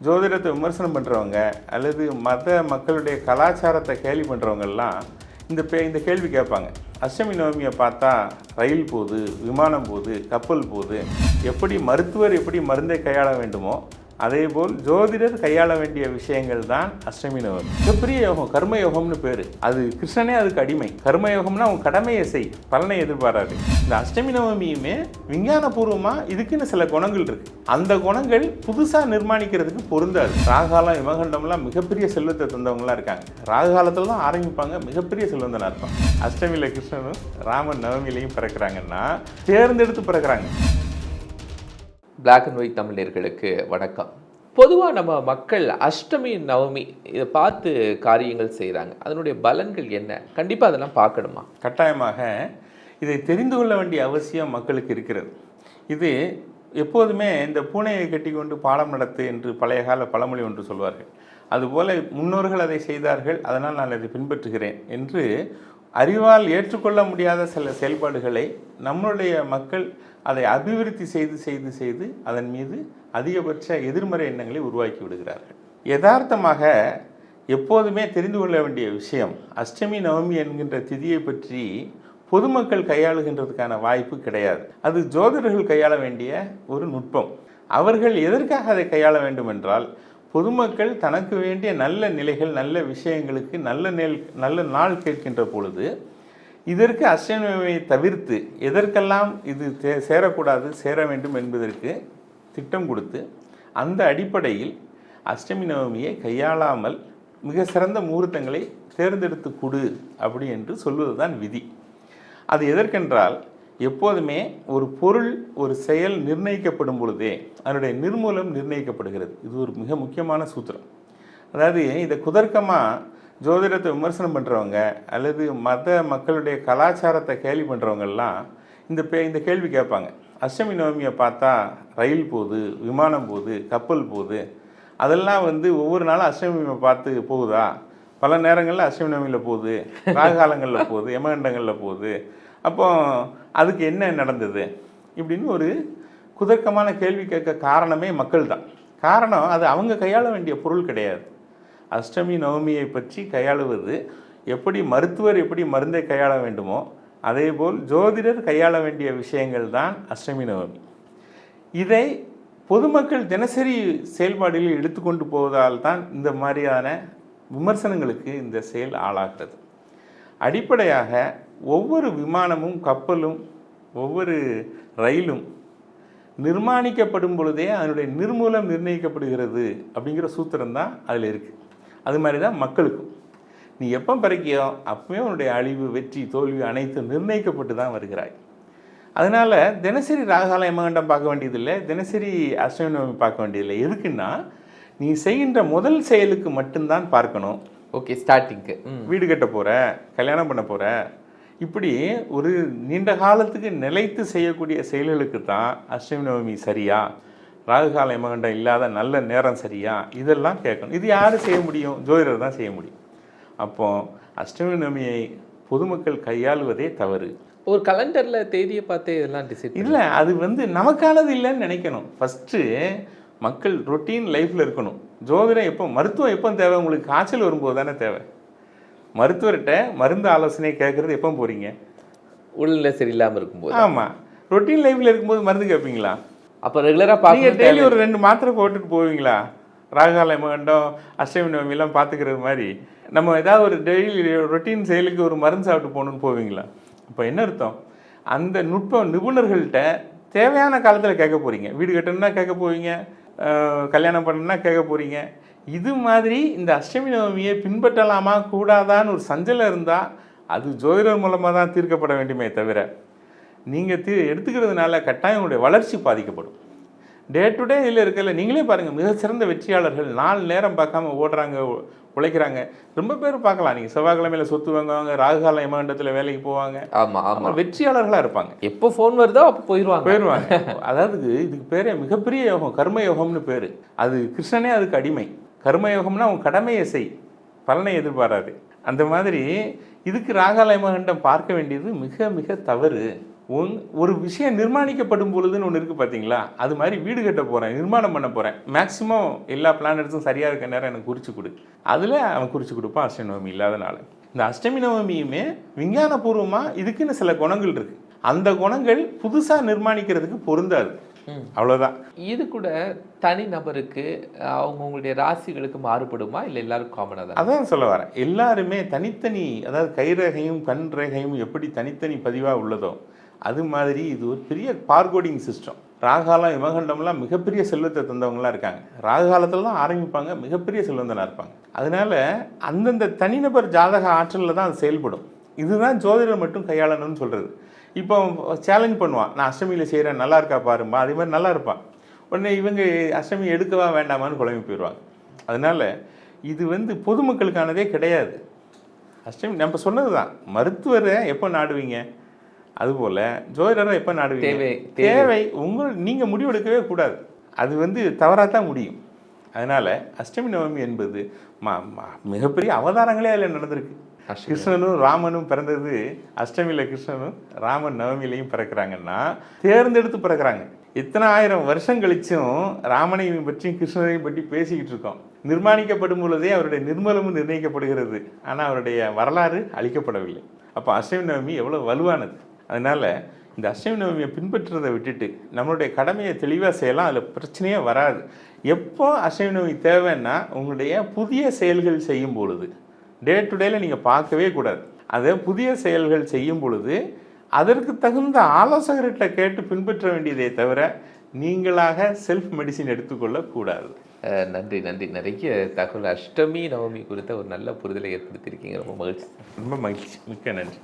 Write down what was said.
ஜோதிடத்தை விமர்சனம் பண்ணுறவங்க அல்லது மத மக்களுடைய கலாச்சாரத்தை கேள்வி பண்ணுறவங்கெல்லாம் இந்த பே இந்த கேள்வி கேட்பாங்க. அஷ்டமி நவமியை பார்த்தா ரயில் போகுது விமானம் போகுது கப்பல் போகுது எப்படி மருத்துவர் எப்படி மருந்தை கையாள வேண்டுமோ அதேபோல் ஜோதிடர் கையாள வேண்டிய விஷயங்கள் தான் அஷ்டமி நவமி. மிகப்பெரிய யோகம் கர்ம யோகம்னு பேர். அது கிருஷ்ணனே அதுக்கு அடிமை. கர்மயோகம்னா அவன் கடமையை செய். பலனை எதிர்பாராது. இந்த அஷ்டமி நவமியுமே விஞ்ஞானபூர்வமாக இதுக்குன்னு சில குணங்கள் இருக்கு. அந்த குணங்கள் புதுசாக நிர்மாணிக்கிறதுக்கு பொருந்தாது. ராகாலம் இமகண்டம்லாம் மிகப்பெரிய செல்வத்தை தந்தவங்களாம் இருக்காங்க. ராகுகாலத்தில் தான் ஆரம்பிப்பாங்க. மிகப்பெரிய செல்வந்தனாக இருப்பாங்க. அஷ்டமியில் கிருஷ்ணனும் ராமன் நவமியிலையும் பிறக்கிறாங்கன்னா தேர்ந்தெடுத்து பிறக்கிறாங்க. பிளாக் அண்ட் ஒயிட் தமிழர்களுக்கு வணக்கம். பொதுவாக நம்ம மக்கள் அஷ்டமி நவமி இதை பார்த்து காரியங்கள் செய்கிறாங்க அதனுடைய பலன்கள் என்ன? கண்டிப்பாக அதெல்லாம் பார்க்கணுமா? கட்டாயமாக இதை தெரிந்து கொள்ள வேண்டிய அவசியம் மக்களுக்கு இருக்கிறது. இது எப்போதுமே இந்த பூனையை கட்டி கொண்டு பாடம் நடத்து என்று பழைய கால பழமொழி ஒன்று சொல்வார்கள். அதுபோல முன்னோர்கள் அதை செய்தார்கள் அதனால் நான் அதை பின்பற்றுகிறேன் என்று அறிவால் ஏற்றுக்கொள்ள முடியாத சில செயல்பாடுகளை நம்மளுடைய மக்கள் அதை அபிவிருத்தி செய்து செய்து செய்து அதன் மீது அதிகபட்ச எதிர்மறை எண்ணங்களை உருவாக்கி விடுகிறார்கள். யதார்த்தமாக எப்போதுமே தெரிந்து கொள்ள வேண்டிய விஷயம் அஷ்டமி நவமி என்கின்ற திதியை பற்றி பொதுமக்கள் கையாளுகின்றதுக்கான வாய்ப்பு கிடையாது. அது ஜோதிடர்கள் கையாள வேண்டிய ஒரு நுட்பம். அவர்கள் எதற்காக அதை கையாள வேண்டும் என்றால் பொதுமக்கள் தனக்கு வேண்டிய நல்ல நிலைகள் நல்ல விஷயங்களுக்கு நல்ல நெல் நல்ல நாள் கேட்கின்ற பொழுது இதற்கு அஷ்டமியை தவிர்த்து எதற்கெல்லாம் இது சே சேரக்கூடாது சேர வேண்டும் என்பதற்கு திட்டம் கொடுத்து அந்த அடிப்படையில் அஷ்டமி நவமியை கையாளாமல் மிக சிறந்த முகூர்த்தங்களை தேர்ந்தெடுத்து கொடு அப்படி என்று சொல்வது தான் விதி. அது எதற்கென்றால் எப்போதுமே ஒரு பொருள் ஒரு செயல் நிர்ணயிக்கப்படும் பொழுதே அதனுடைய நிர்மூலம் நிர்ணயிக்கப்படுகிறது. இது ஒரு மிக முக்கியமான சூத்திரம். அதாவது இதை குதர்க்கமாக ஜோதிடத்தை விமர்சனம் பண்ணுறவங்க அல்லது மத மக்களுடைய கலாச்சாரத்தை கேள்வி பண்ணுறவங்கெல்லாம் இந்த பே இந்த கேள்வி கேட்பாங்க. அஷ்டமி நவமியை பார்த்தா ரயில் போகுது விமானம் போகுது கப்பல் போகுது. அதெல்லாம் வந்து ஒவ்வொரு நாளும் அஷ்டமியை பார்த்து போகுதா? பல நேரங்களில் அஷ்டமி நவமியில் போகுது ராகுகாலங்களில் போகுது யமகண்டங்களில் போகுது. அப்போ அதுக்கு என்ன நடந்தது? இப்படின்னு ஒரு குதர்க்கமான கேள்வி கேட்க காரணமே மக்கள் தான் காரணம் அது அவங்க கையாள வேண்டிய பொருள் கிடையாது. அஷ்டமி நவமியை பற்றி கையாளுவது எப்படி மருத்துவர் எப்படி மருந்தை கையாள வேண்டுமோ அதேபோல் ஜோதிடர் கையாள வேண்டிய விஷயங்கள் தான் அஷ்டமி நவமி. இதை பொதுமக்கள் தினசரி செயல்பாடுகளில் எடுத்துக்கொண்டு போவதால் தான் இந்த மாதிரியான விமர்சனங்களுக்கு இந்த செயல் ஆளாகிறது. அடிப்படையாக ஒவ்வொரு விமானமும் கப்பலும் ஒவ்வொரு ரயிலும் நிர்மாணிக்கப்படும் பொழுதே அதனுடைய நிர்மூலம் நிர்ணயிக்கப்படுகிறது அப்படிங்கிற சூத்திரம் தான் அதில் இருக்குது அது மாதிரி தான் மக்களுக்கும். நீ எப்போ பிறக்கியோ அப்பவே உன்னுடைய அழிவு வெற்றி தோல்வி அனைத்தும் நிர்ணயிக்கப்பட்டு தான் வருகிறாய். அதனால் தினசரி ராகாலய மகண்டம் பார்க்க வேண்டியதில்லை தினசரி அஷ்டமி பார்க்க வேண்டியதில்லை. எதுக்குன்னா நீ செய்கின்ற முதல் செயலுக்கு மட்டும்தான் பார்க்கணும். ஓகே ஸ்டார்டிங்க்கு ம் வீடு கட்ட போகிற கல்யாணம் பண்ண போகிற இப்படி ஒரு நீண்ட காலத்துக்கு நிலைத்து செய்யக்கூடிய செயல்களுக்கு தான் அஷ்டமி நவமி சரியா? ராகுகால யமகண்டம் இல்லாத நல்ல நேரம் சரியா? இதெல்லாம் கேட்கணும். இது யார் செய்ய முடியும்? ஜோதிடர் தான் செய்ய முடியும். அப்போ அஷ்டமி நவமியை பொதுமக்கள் கையாளுவதே தவறு. ஒரு கலண்டரில் தேதியை பார்த்து இதெல்லாம் டிசைட் இல்லை அது வந்து நமக்கானது இல்லைன்னு நினைக்கணும். ஃபஸ்ட்டு மக்கள் ரொட்டீன் லைஃப்பில் இருக்கணும். ஜோதிடம் எப்போ மருத்துவம் எப்போ தேவை? உங்களுக்கு காய்ச்சல் வரும்போது தானே தேவை. மருத்துவர்கிட்ட மருந்து ஆலோசனை கேட்குறது எப்போ போகிறீங்க உடல்நிலை சரியில்லாமல் இருக்கும்போது. ஆமாம் ரொட்டீன் லைஃப்பில் இருக்கும்போது மருந்து கேட்பீங்களா? அப்போ ரெகுலராக பார்க்க டெய்லி ஒரு ரெண்டு மாத்திரை போட்டுட்டு போவீங்களா? ராகால மகண்டம் அஷ்டமி நவமிலாம் பார்த்துக்கிறது மாதிரி. நம்ம ஏதாவது ஒரு டெய்லி ரொட்டீன் செயலுக்கு ஒரு மருந்து சாப்பிட்டு போகணுன்னு போவீங்களா? இப்போ என்ன அர்த்தம்? அந்த நுட்பம் நிபுணர்கள்ட்ட தேவையான காலத்தில் கேட்க போகிறீங்க வீடு கட்டணும்னா கேட்க போவீங்க. கல்யாணம் பண்ணுன்னா கேட்க போகிறீங்க இது மாதிரி இந்த அஷ்டமி நவமியை பின்பற்றலாமா கூடாதான்னு ஒரு சஞ்சலம் இருந்தால் அது ஜோதிடர் மூலமாக தான் தீர்க்கப்பட வேண்டுமே தவிர நீங்கள் தீ எடுத்துக்கிறதுனால கட்டாயம் உங்களுடைய வளர்ச்சி பாதிக்கப்படும். டே டு டே இதில் இருக்கல. நீங்களே பாருங்கள் மிக சிறந்த வெற்றியாளர்கள் நாலு நேரம் பார்க்காம ஓடுறாங்க உழைக்கிறாங்க. ரொம்ப பேர் பார்க்கலாம். நீங்கள் செவ்வாய்க்கிழமையில சொத்து வாங்குவாங்க ராகுகால யமகண்டத்தில் வேலைக்கு போவாங்க. ஆமாம் ஆமாம் வெற்றியாளர்களாக இருப்பாங்க. எப்போ ஃபோன் வருதோ அப்போ போயிடுவாங்க போயிடுவாங்க அதாவது இதுக்கு பேரே மிகப்பெரிய யோகம் கர்ம யோகம்னு பேர். அது கிருஷ்ணனே அதுக்கு அடிமை. கர்ம யோகம்னா உன் கடமையை செய். பலனை எதிர்பாராது. அந்த மாதிரி இதுக்கு ராகாலயமகண்டம் பார்க்க வேண்டியது மிக மிக தவறு. உங் ஒரு விஷயம் நிர்மாணிக்கப்படும் பொழுதுன்னு ஒன்று இருக்குது பார்த்தீங்களா அது மாதிரி வீடு கட்ட போகிறேன் நிர்மாணம் பண்ண போகிறேன் மேக்ஸிமம் எல்லா பிளானட்ஸும் சரியாக இருக்க நேரம் எனக்கு குறித்து கொடு. அதில் அவன் குறித்து கொடுப்பான் அஷ்டமி நவமி இல்லாதனால இந்த அஷ்டமி நவமியுமே விஞ்ஞானபூர்வமாக இதுக்குன்னு சில குணங்கள் இருக்குது அந்த குணங்கள் புதுசாக நிர்மாணிக்கிறதுக்கு பொருந்தாது. அவ்வளோதான் இது கூட தனி நபருக்கு அவங்கவுங்களுடைய ராசிகளுக்கு மாறுபடுமா? இல்லை எல்லாருக்கும் காமனாக தான்? அதான் சொல்ல வரேன். எல்லாருமே தனித்தனி அதாவது கைரேகையும் கண் ரேகையும் எப்படி தனித்தனி பதிவாக உள்ளதோ அது மாதிரி இது ஒரு பெரிய பார்கோடிங் சிஸ்டம் ராகாலம் இமகண்டம்லாம் மிகப்பெரிய செல்வத்தை தந்தவங்களாம் இருக்காங்க. ராகுகாலத்தில் தான் ஆரம்பிப்பாங்க மிகப்பெரிய செல்வந்தனாக இருப்பாங்க. அதனால அந்தந்த தனிநபர் ஜாதக ஆற்றலில் தான் அது செயல்படும். இதுதான் ஜோதிடர் மட்டும் கையாளணும்னு சொல்கிறது இப்போ சேலஞ்ச் பண்ணுவான் நான் அஷ்டமியில் செய்கிறேன் நல்லா இருக்கா பாருமா அதே மாதிரி நல்லா இருப்பான். உடனே இவங்க அஷ்டமி எடுக்கவா வேண்டாமான்னு குழம்பி போயிடுவாங்க. அதனால் இது வந்து பொதுமக்களுக்கானதே கிடையாது. அஷ்டமி நம்ம சொன்னது தான் மருத்துவரை எப்போ நாடுவீங்க? அதுபோல் ஜோதிடரை எப்போ நாடுவீங்க? தேவை, தேவை. உங்கள் நீங்கள் முடிவெடுக்கவே கூடாது. அது வந்து தவறாக தான் முடியும். அதனால் அஷ்டமி நவமி என்பது மிகப்பெரிய அவதாரங்களே அதில் நடந்திருக்கு. கிருஷ்ணனும் ராமனும் பிறந்தது அஷ்டமியில் கிருஷ்ணனும் ராமன் நவமியிலையும் பிறக்கிறாங்கன்னா தேர்ந்தெடுத்து பிறக்கிறாங்க. இத்தனை ஆயிரம் வருஷம் கழிச்சும் ராமனையும் பற்றியும் கிருஷ்ணனையும் பற்றி பேசிக்கிட்டு இருக்கோம். நிர்மாணிக்கப்படும் பொழுதே அவருடைய நிர்மலமும் நிர்ணயிக்கப்படுகிறது. ஆனால் அவருடைய வரலாறு அழிக்கப்படவில்லை. அப்போ அஷ்டமி நவமி எவ்வளோ வலுவானது? அதனால் இந்த அஷ்டமி நவமியை பின்பற்றுறதை விட்டுட்டு நம்மளுடைய கடமையை தெளிவாக செய்யலாம். அதில் பிரச்சனையே வராது. எப்போ அஷ்டமி நவமி தேவைன்னா உங்களுடைய புதிய செயல்கள் செய்யும் பொழுது டே டு டேல நீங்கள் பார்க்கவே கூடாது. அதை புதிய செயல்கள் செய்யும் பொழுது அதற்கு தகுந்த ஆலோசகர்கிட்ட கேட்டு பின்பற்ற வேண்டியதே தவிர நீங்களாக செல்ஃப் மெடிசின் எடுத்துக்கொள்ளக்கூடாது நன்றி நன்றி. நிறைய தகவல். அஷ்டமி நவமி குறித்த ஒரு நல்ல புரிதலை ஏற்படுத்தியிருக்கீங்க. ரொம்ப மகிழ்ச்சி. ரொம்ப மகிழ்ச்சி. மிக்க நன்றி.